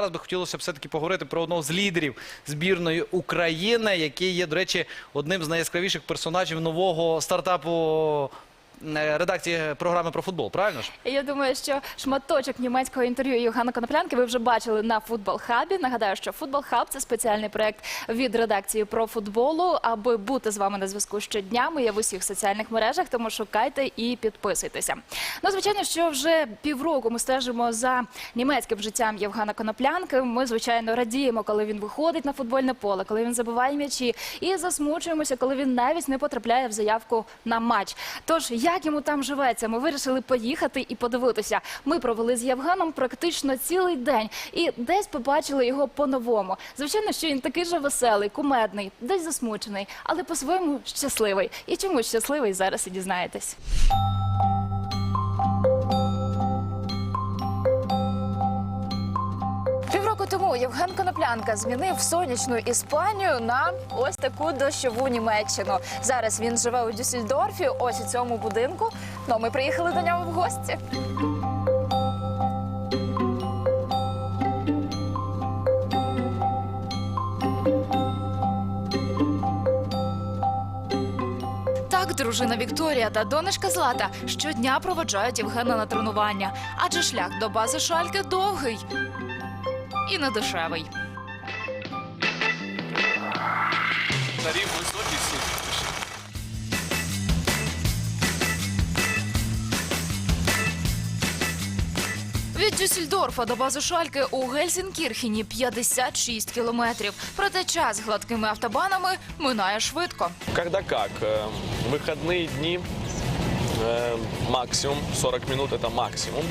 Зараз би хотілося все таки поговорити про одного з лідерів збірної України, який є, до речі, одним з найяскравіших персонажів нового стартапу редакції програми про футбол. Правильно ж? Я думаю, що шматочок німецького інтерв'ю Йохана Коноплянки ви вже бачили на футбол хабі. Нагадаю, що футбол хаб це спеціальний проект від редакції про футболу. Аби бути з вами на зв'язку щодня, ми є в усіх соціальних мережах, тому шукайте і підписуйтеся. Ну, звичайно, що вже півроку ми стежимо за німецьким життям Євгена Коноплянки. Ми, звичайно, радіємо, коли він виходить на футбольне поле, коли він забиває м'ячі, і засмучуємося, коли він навіть не потрапляє в заявку на матч. Тож, як йому там живеться, ми вирішили поїхати і подивитися. Ми провели з Євгеном практично цілий день і десь побачили його по-новому. Звичайно, що він такий же веселий, кумедний, десь засмучений, але по-своєму щасливий. І чому щасливий зараз і дізнаєтесь. Тому Євген Коноплянка змінив сонячну Іспанію на ось таку дощову Німеччину. Зараз він живе у Дюссельдорфі, ось у цьому будинку. Ну, ми приїхали до нього в гості. Так, дружина Вікторія та донечка Злата щодня проводжають Євгена на тренування, адже шлях до бази Шальки довгий і не дешевий. Тариф высокий, супер. Від Дюссельдорфа до бази Шальки у Гельсінкірхені 56 кілометрів. Проте час гладкими автобанами минає швидко. Когда как? Э, Выходные дни э, максимум, 40 минут это максимум.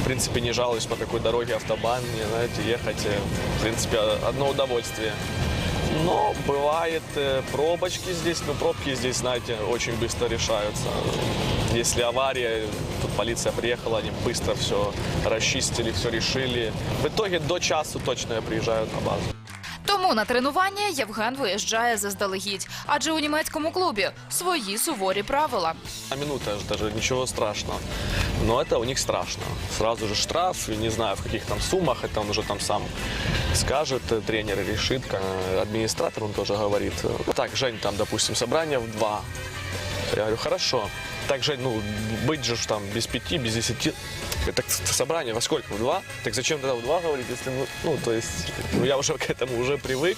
В принципе, не жалуюсь по такой дороге автобан, не, знаете, ехать, э, в принципе, одно удовольствие. Но бывает э, пробочки здесь, но пробки здесь, знаете, очень быстро решаются. Если авария, тут полиция приехала, они быстро все расчистили, все решили. В итоге до часу точно я приезжаю на базу. Тому на тренування Євген виїжджає заздалегідь, адже у німецькому клубі свої суворі правила. А минута же даже ничего страшного. Но это у них страшно. Сразу же штраф, и не знаю в каких там суммах, это он уже там сам скажет, э, тренер решит, э, администратор он тоже говорит. э, Так, Жень, там, допустим, собрание в два. Я говорю, хорошо. Так, Жень, ну, быть же ж там без пяти, без десяти. Говорит, Так собрание во сколько? В два? Так зачем тогда в два говорить, если, ну, ну, то есть, ну, я уже к этому уже привык.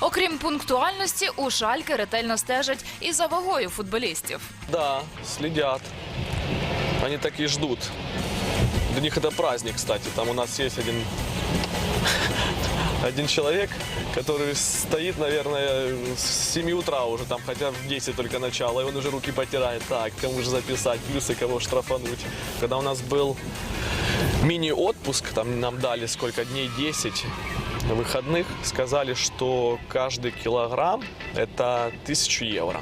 Окрім пунктуальності, у Шальки ретельно стежать і за вагою футболістів. Да, следят. Они так и ждут. Для них это праздник, кстати. Там у нас есть один, один человек, который стоит, наверное, с 7 утра уже, там, хотя в 10 только начало, и он уже руки потирает. Так, кому же записать, плюсы кого штрафануть. Когда у нас был мини-отпуск, там нам дали сколько дней, 10 выходных, сказали, что каждый килограмм это 1000 евро.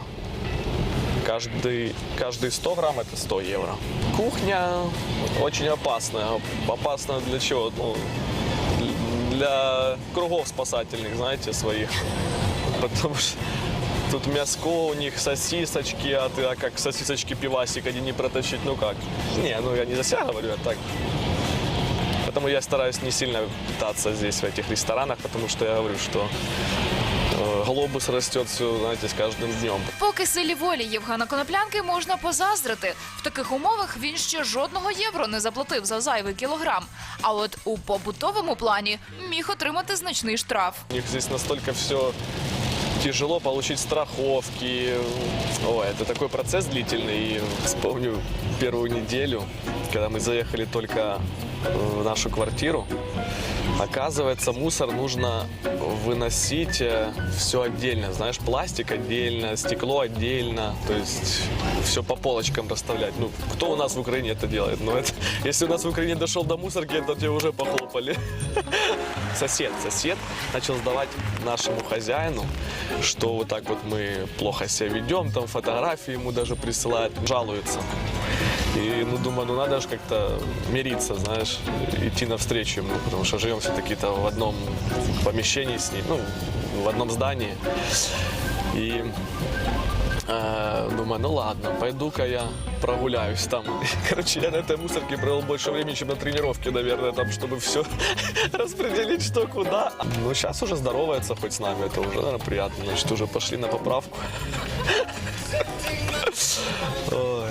Каждый, каждый 100 грамм это 100 евро. Кухня очень опасная. Опасна для чего? Ну, для кругов спасательных, знаете, своих. Потому что тут мяско у них, сосисочки, а ты а как сосисочки пивасик один не протащить, ну как? Не, ну я не за себя говорю, а так. Поэтому я стараюсь не сильно питаться здесь, в этих ресторанах, потому что я говорю, что э, глобус растет все, знаете, с каждым днем. Поки силі волі Євгена Коноплянки можна позаздрити. В таких умовах він ще жодного євро не заплатив за зайвий кілограм. А от у побутовому плані міг отримати значний штраф. У них здесь настолько все тяжело получить страховки. Ой, это такой процесс длительный. И вспомню первую неделю, когда мы заехали только в нашу квартиру. Оказывается, мусор нужно выносить все отдельно. Знаешь, пластик отдельно, стекло отдельно. То есть все по полочкам расставлять. Ну, кто у нас в Украине это делает? Ну, это, если у нас в Украине дошел до мусорки, это тебе уже похлопали. Сосед, сосед начал сдавать нашему хозяину, что вот так вот мы плохо себя ведем, там фотографии ему даже присылают, жалуется. И, ну, думаю, ну, надо же как-то мириться, знаешь, идти навстречу ему, потому что живем все-таки-то в одном помещении с ним, ну, в одном здании. И Э, Думаю, ну ладно, пойду-ка я прогуляюсь там. Короче, я на этой мусорке провел больше времени, чем на тренировке, наверное, там, чтобы все распределить, что куда. Ну, сейчас уже здоровается хоть с нами, это уже, наверное, приятно. Значит, уже пошли на поправку. Ой.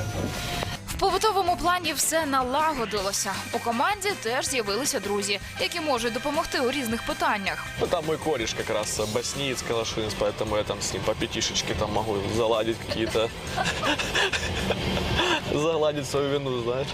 В побутовому плані все налагодилося. У команді теж з'явилися друзі, які можуть допомогти у різних питаннях. Ну, там мой кореш как раз э, боснеец, калашинец, поэтому я там с ним по пятишечке там могу заладить какие-то... Загладить свою вину, знаешь.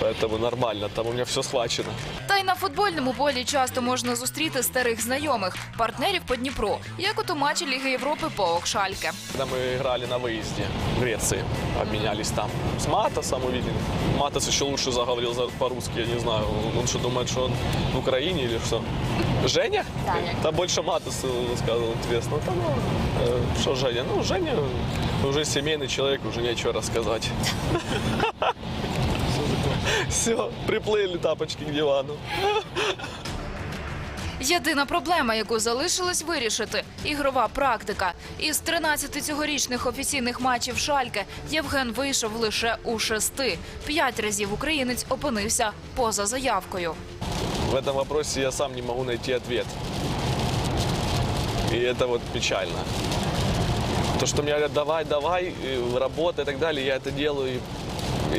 Поэтому нормально, там у меня все схвачено. Та й на футбольному полі часто можна зустріти старих знайомих, партнерів по Дніпру, як от у матчі Ліги Європи по Окшальке. Когда мы играли на выезде в Греции, обменялись там с Матосом увидели. Матос еще лучше заговорил за- по-русски, я не знаю. Он- Он что, думает, что он в Украине или что? Женя? Да. Да больше Матос сказал, интересно. Да, ну, э, что Женя? Ну, Женя уже семейный человек, уже нечего рассказать. Все, приплыли тапочки к дивану. Єдина проблема, яку залишилось вирішити ігрова практика. Із 13 цьогорічних офіційних матчів Шальке Євген вийшов лише у шести. П'ять разів українець опинився поза заявкою. В этом вопросе я сам не могу найти ответ. И это вот печально. То, что мне говорят, давай, давай, э, работай и так далее, я это делаю и- и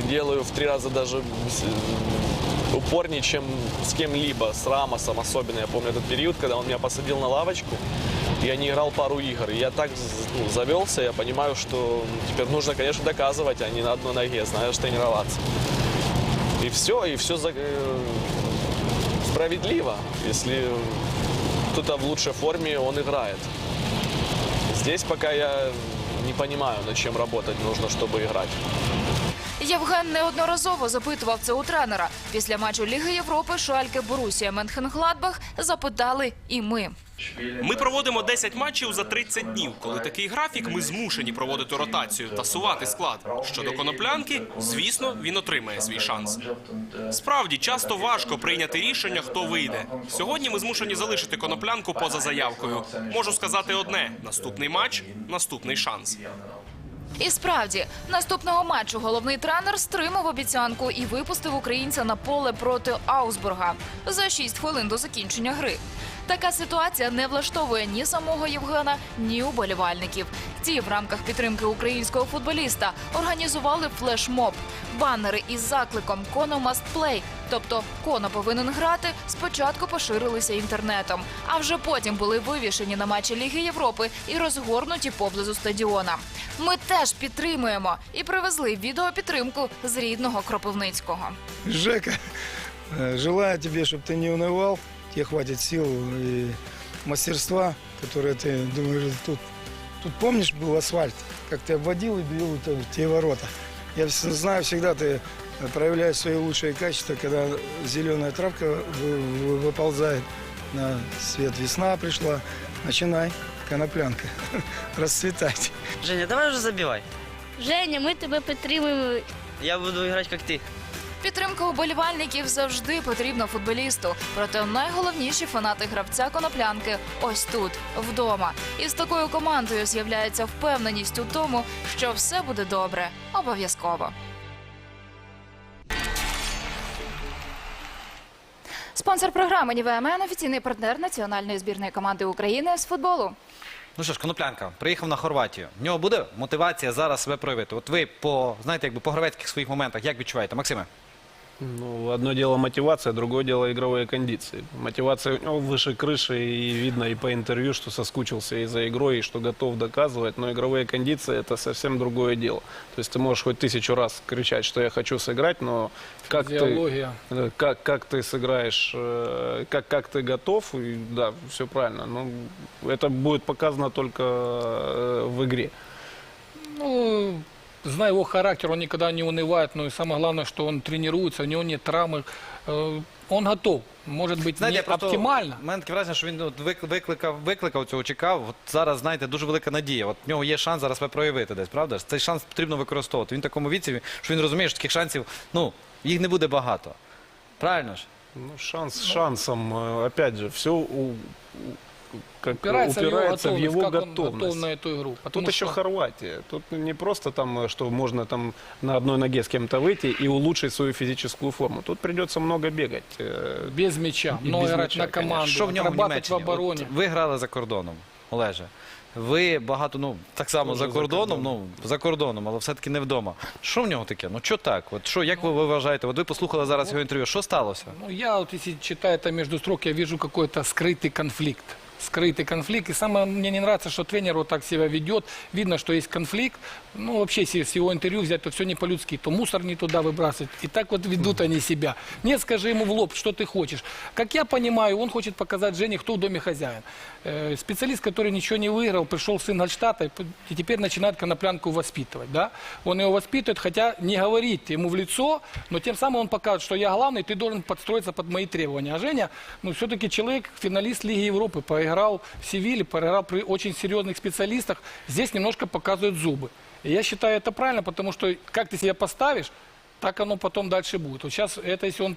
делаю в три раза даже с- упорнее, чем с кем-либо, с Рамосом особенно. Я помню этот период, когда он меня посадил на лавочку, я не играл пару игр. Я так ну, завелся, я понимаю, что теперь нужно, конечно, доказывать, а не на одной ноге, знаешь, тренироваться. И все, и все за, э, справедливо, если кто-то в лучшей форме, он играет. Здесь пока я не понимаю, над чем работать нужно, чтобы играть. Євген неодноразово запитував це у тренера. Після матчу Ліги Європи Шальке Борусія Менхенгладбах запитали і ми. Ми проводимо 10 матчів за 30 днів. Коли такий графік, ми змушені проводити ротацію та сувати склад. Щодо коноплянки, звісно, він отримає свій шанс. Справді часто важко прийняти рішення, хто вийде. Сьогодні ми змушені залишити коноплянку поза заявкою. Можу сказати одне: наступний матч наступний шанс. І справді, наступного матчу головний тренер стримав обіцянку і випустив українця на поле проти Аусбурга за 6 хвилин до закінчення гри. Така ситуація не влаштовує ні самого Євгена, ні уболівальників. Ті в рамках підтримки українського футболіста організували флешмоб. Банери із закликом «Коно must play», тобто «Коно повинен грати», спочатку поширилися інтернетом, а вже потім були вивішені на матчі Ліги Європи і розгорнуті поблизу стадіона. Ми теж підтримуємо і привезли відеопідтримку з рідного Кропивницького. Жека, э, желаю тебе, чтобы ты не унывал, Тебе хватит сил и мастерства, которые ты думаешь, тут, тут помнишь, был асфальт, как ты обводил и бил это те ворота. Я знаю, всегда ты проявляешь свои лучшие качества, когда зеленая травка вы- вы- выползает на свет, весна пришла, начинай, коноплянка, расцветать. Женя, давай уже забивай. Женя, ми тебе підтримуємо. Я буду играть как ты. Підтримка уболівальників завжди потрібна футболісту. Проте найголовніші фанати гравця коноплянки ось тут, вдома. І з такою командою з'являється впевненість у тому, що все буде добре. Обов'язково. Спонсор програми «Нівеамен» – офіційний партнер національної збірної команди України з футболу. Ну що ж, Коноплянка приїхав на Хорватію. В нього буде мотивація зараз себе проявити. От ви по знаєте, якби по гравецьких своїх моментах, як відчуваєте, Максиме? Ну, одно дело мотивация, другое дело игровые кондиции. Мотивация у него выше крыши, и видно и по интервью, что соскучился и за игрой, и что готов доказывать, но игровые кондиции – это совсем другое дело. То есть ты можешь хоть тысячу раз кричать, что я хочу сыграть, но как ты, э, как, как ты сыграешь, э, как, как ты готов, и, да, все правильно, но это будет показано только э, в игре. Ну, зная его характер, он никогда не унывает, но и самое главное, что он тренируется, у него нет травмы. Э, Он готов. Может быть, Знаєте, не я просто, оптимально. У мене таке враження, що він от, вик- викликав, викликав цього, чекав. От зараз, знаєте, дуже велика надія. От в нього є шанс зараз себе проявити десь, правда? ж? Цей шанс потрібно використовувати. Він в такому віці, що він розуміє, що таких шансів, ну, їх не буде багато. Правильно ж? Ну, шанс с шансом. Э, Опять же, все у, у- как Упирается, упирается в его как он готовность. готов на эту игру. Потому Тут еще что- Хорватия. Тут не просто там, э, что можно там на одной ноге с кем-то выйти и улучшить свою физическую форму. Тут придется много бегать. э, без мяча, И но без играть мяча, на команду, Що в ньому в отрабатывать в Німеччині? обороне. От ви грали за кордоном, Олеже. Ви багато, ну так само Дуже за за кордоном, кордоном. ну за кордоном, але все-таки не вдома. Що в нього таке? Ну що так? От що, як ви, ви вважаєте? От ви послухали зараз його інтерв'ю. Що сталося? Ну, я вот если читаю это между строк, я вижу какой-то скрытый конфликт. Скрытый конфликт. И самое мне не нравится, что тренер вот так себя ведет. Видно, что есть конфликт. Ну, вообще, если с его интервью взять, то все не по-людски. То мусор не туда выбрасывать. И так вот ведут они себя. Нет, скажи ему в лоб, что ты хочешь. Как я понимаю, он хочет показать Жене, кто в доме хозяин. Э, специалист, который ничего не выиграл, пришел сын Гольштата и, п- и теперь начинает коноплянку воспитывать. Да? Он его воспитывает, хотя не говорит ему в лицо, но тем самым он показывает, что я главный, ты должен подстроиться под мои требования. А Женя, ну, все-таки человек, финалист Лиги Европы, поиграл в Севиле, поиграл при очень серьезных специалистах. Здесь немножко показывают зубы. И я считаю это правильно, потому что как ты себя поставишь, так оно потом дальше будет. Вот сейчас это, если он,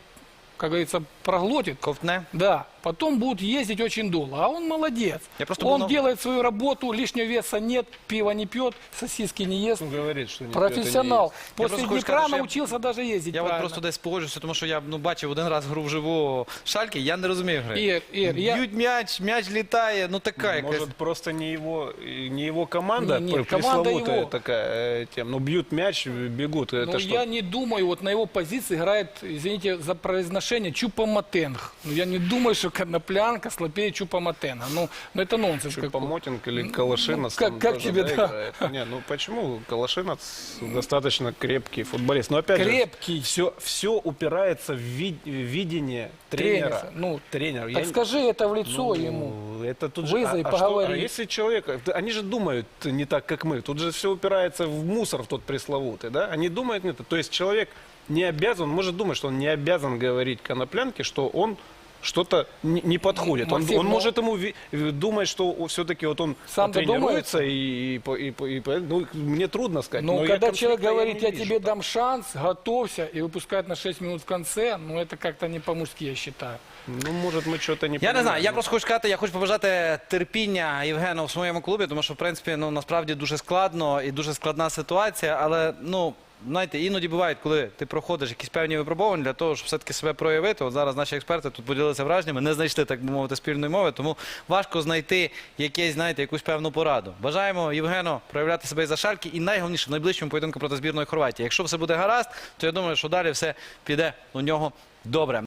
как говорится, проглотит, Ковтне? да, потом будут ездить очень долго. А он молодец. Я просто он был на- делает свою работу, лишнего веса нет, пива не пьет, сосиски не ест. Он говорит, что не пьет и не Профессионал. ест. Я После просто хочу Днепра сказать, что я- научился даже ездить Я от правильно. просто десь погоджуся, тому що я ну, бачив один раз гру вживу Шальки, я не розумію гри. Ір, Ір, я- Б'ють м'яч, м'яч літає, ну така якась. Может, просто не его, и не его команда, Не, не, пр- команда пресловутая его. такая э, тем. Ну, бьют мяч, бегут. Это Ну, что? я не думаю, вот на его позиции играет, извините за произношение, Чупа-Матенг. Ну, я не думаю, что Коноплянка слабее Чупа-Матенга. Ну, ну, это нонсенс. Чупомотинг или Калашинец. как- там как тоже, тебе, да? играет. Не, ну почему? Калашинец достаточно крепкий футболист. Но опять Крепкий. же, все, все упирается в, ви- в видение тренера. Тренер, ну, Тренер. Так Я скажи это в лицо Ну, ему. Это тут же, Вызови, а, а что- а если человек, они же думают не так, как мы. Тут же все упирается в мусор в тот пресловутый, да? Они думают не так. То есть человек не обязан, он может думать, что он не обязан говорить коноплянке, что он что-то не, не подходит. Он, Максим, он но- может ему ви- думать, что все-таки вот он Сам тренируется и, и, по- и, по- и по- ну, мне трудно сказать. Но, но я когда конфликта человек говорит, не я, вижу тебе там. дам шанс, готовься, и выпускает на 6 минут в конце, ну это как-то не по-мужски, я считаю. Ну, может, мы что-то не Я не знаю, понимаем. я просто хочу сказати, я хочу побажати терпіння Євгену в своєму клубі, тому що, в принципі, ну насправді дуже складно і дуже складна ситуація. Але ну знаєте, іноді бувають, коли ти проходиш якісь певні випробування для того, щоб все-таки себе проявити. От зараз наші експерти тут поділилися враженнями, не знайшли, так би мовити, спільної мови, тому важко знайти якесь, знаєте, якусь певну пораду. Бажаємо Євгену проявляти себе за шальки, і найголовніше в найближчому поєдинку проти збірної Хорватії. Якщо все буде гаразд, то я думаю, що далі все піде у нього добре.